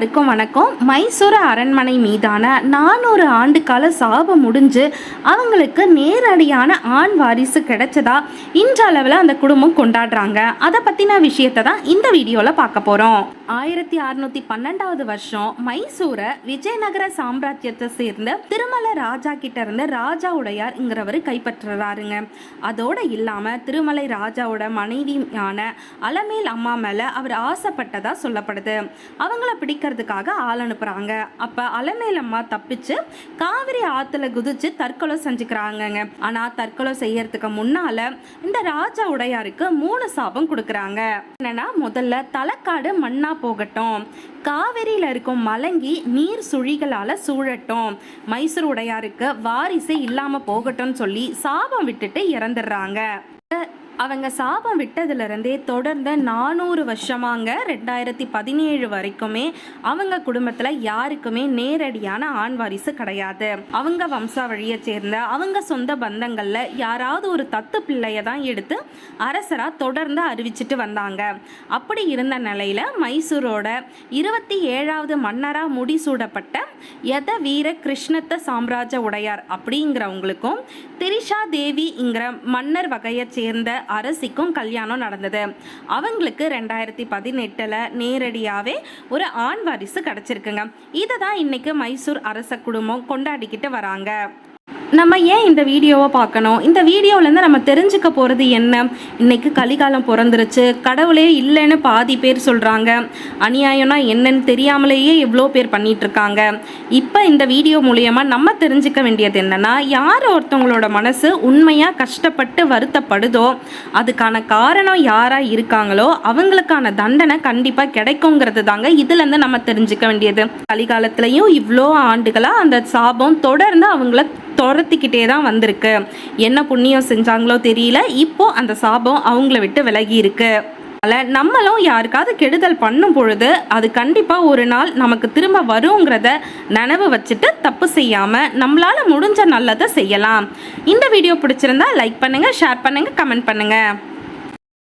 எல்லாருக்கும் வணக்கம். மைசூர் அரண்மனை மீதான நானூறு ஆண்டு கால சாபம் முடிஞ்சு அவங்களுக்கு நேரடியான ஆண் வாரிசு கிடைச்சதா? இன்றளவில் அந்த குடும்பம் கொண்டாடுறாங்க. அதை பற்றின விஷயத்தை தான் இந்த வீடியோவில் பார்க்க போகிறோம் ஆயிரத்தி அறுநூத்தி பன்னெண்டாவது வருஷம் மைசூரை விஜயநகர சாம்ராஜ்யத்தை சேர்ந்த திருமல ராஜா கிட்ட இருந்து ராஜா உடையார்ங்கிறவர் கைப்பற்றுறாருங்க. அதோட இல்லாம திருமலை ராஜாவோட மனைவியான அலமேல் அம்மா மேல அவர் ஆசைப்பட்டதா சொல்லப்படுது. அவங்கள பிடிக்க பிடிக்கிறதுக்காக ஆள் அனுப்புறாங்க. அப்ப அலமேலம்மா தப்பிச்சு காவிரி ஆத்துல குதிச்சு தற்கொலை செஞ்சுக்கிறாங்கங்க. ஆனா தற்கொலை செய்யறதுக்கு முன்னால இந்த ராஜா உடையாருக்கு மூணு சாபம் கொடுக்குறாங்க. என்னன்னா முதல்ல தலைக்காடு மண்ணா போகட்டும். காவிரியில இருக்கும் மலங்கி நீர் சுழிகளால சூழட்டும். மைசூர் உடையாருக்கு வாரிசே இல்லாம போகட்டும்னு சொல்லி சாபம் விட்டுட்டு இறந்துடுறாங்க. அவங்க சாபம் விட்டதுலேருந்தே தொடர்ந்து நானூறு வருஷமாங்க ரெண்டாயிரத்தி பதினேழு வரைக்குமே அவங்க குடும்பத்தில் யாருக்குமே நேரடியான ஆண் வாரிசு கிடையாது. அவங்க வம்சாவழியை சேர்ந்த அவங்க சொந்த பந்தங்களில் யாராவது ஒரு தத்து பிள்ளையை தான் எடுத்து அரசராக தொடர்ந்து அறிவிச்சிட்டு வந்தாங்க. அப்படி இருந்த நிலையில் மைசூரோட இருபத்தி ஏழாவது மன்னராக முடிசூடப்பட்ட யத வீர கிருஷ்ணத்த சாம்ராஜ்ய உடையார் அப்படிங்கிறவங்களுக்கும் திரிஷா தேவிங்கிற மன்னர் வகையை சேர்ந்த அரசிக்கும் கல்யாணம் நடந்தது. அவங்களுக்கு ரெண்டாயிரத்தி பதினெட்டில் நேரடியாகவே ஒரு ஆண் வாரிசு கிடச்சிருக்குங்க. இதை தான் இன்னைக்கு மைசூர் அரச குடும்பம் கொண்டாடிக்கிட்டு வராங்க. நம்ம ஏன் இந்த வீடியோவை பார்க்கணும்? இந்த வீடியோவிலேருந்து நம்ம தெரிஞ்சுக்க போகிறது என்ன? இன்னைக்கு கலிகாலம் பிறந்துருச்சு. கடவுளே இல்லைன்னு பாதி பேர் சொல்கிறாங்க அநியாயம்னா என்னன்னு தெரியாமலேயே எவ்வளோ பேர் பண்ணிகிட்ருக்காங்க இப்போ இந்த வீடியோ மூலயமா நம்ம தெரிஞ்சுக்க வேண்டியது என்னன்னா யார் ஒருத்தவங்களோட மனசு உண்மையாக கஷ்டப்பட்டு வருத்தப்படுதோ அதுக்கான காரணம் யாராக இருக்காங்களோ அவங்களுக்கான தண்டனை கண்டிப்பாக கிடைக்குங்கிறது தாங்க இதுலேருந்து நம்ம தெரிஞ்சுக்க வேண்டியது. கலிகாலத்துலேயும் இவ்வளோ ஆண்டுகளாக அந்த சாபம் தொடர்ந்து அவங்கள துரத்திக்கிட்டே தான் வந்திருக்கு. என்ன புண்ணியம் செஞ்சாங்களோ தெரியல. இப்போ அந்த சாபம் அவங்கள விட்டு விலகி இருக்கு. அதனால் நம்மளும் யாருக்காவது கெடுதல் பண்ணும் பொழுது அது கண்டிப்பாக ஒரு நாள் நமக்கு திரும்ப வருங்கிறத நினைவு வச்சுட்டு தப்பு செய்யாமல் நம்மளால் முடிஞ்ச நல்லதை செய்யலாம். இந்த வீடியோ பிடிச்சிருந்தா லைக் பண்ணுங்கள் ஷேர் பண்ணுங்கள் கமெண்ட் பண்ணுங்கள்